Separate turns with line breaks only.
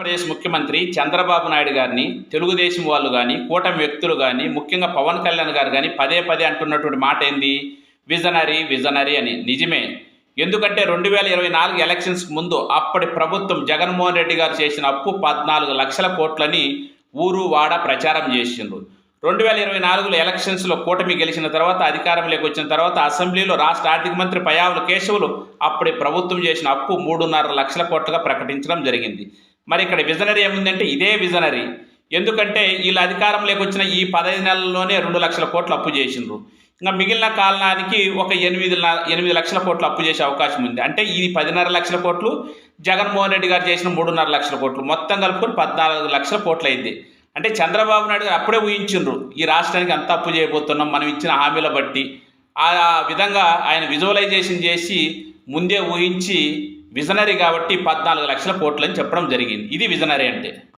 ఆంధ్రప్రదేశ్ ముఖ్యమంత్రి చంద్రబాబు నాయుడు గారిని తెలుగుదేశం వాళ్ళు కానీ కూటమి వ్యక్తులు కానీ ముఖ్యంగా పవన్ కళ్యాణ్ గారు కానీ పదే పదే అంటున్నటువంటి మాట ఏంది? విజనరీ విజనరీ అని. నిజమే. ఎందుకంటే రెండు వేల ఇరవై నాలుగు ఎలక్షన్స్ ముందు అప్పటి ప్రభుత్వం జగన్మోహన్ రెడ్డి గారు చేసిన అప్పు పద్నాలుగు లక్షల కోట్లని ఊరు వాడ ప్రచారం చేసిండ్రు. రెండు వేల ఇరవై నాలుగులో ఎలక్షన్స్లో కూటమి గెలిచిన తర్వాత అధికారంలోకి వచ్చిన తర్వాత అసెంబ్లీలో రాష్ట్ర ఆర్థిక మంత్రి పయావుల కేశవులు అప్పటి ప్రభుత్వం చేసిన అప్పు మూడున్నర లక్షల కోట్లుగా ప్రకటించడం జరిగింది. మరి ఇక్కడ విజనరీ ఏముందంటే ఇదే విజనరీ ఎందుకంటే వీళ్ళు అధికారంలోకి వచ్చిన ఈ పదహైదు నెలల్లోనే రెండు లక్షల కోట్లు అప్పు చేసిండ్రు. ఇంకా మిగిలిన కాలానికి ఒక ఎనిమిది ఎనిమిది లక్షల కోట్లు అప్పు చేసే అవకాశం ఉంది. అంటే ఇది పదిన్నర లక్షల కోట్లు జగన్మోహన్ రెడ్డి గారు చేసిన మూడున్నర లక్షల కోట్లు. మొత్తం కలుపుకొని పద్నాలుగు లక్షల కోట్లు అయింది. అంటే చంద్రబాబు నాయుడు గారు అప్పుడే ఊహించిండ్రు ఈ రాష్ట్రానికి అంత అప్పు చేయబోతున్నాం మనం ఇచ్చిన హామీల బట్టి. ఆ విధంగా ఆయన విజువలైజేషన్ చేసి ముందే ఊహించి విజనరీ కాబట్టి పద్నాలుగు లక్షల కోట్లు అని చెప్పడం జరిగింది. ఇది విజనరీ అంటే.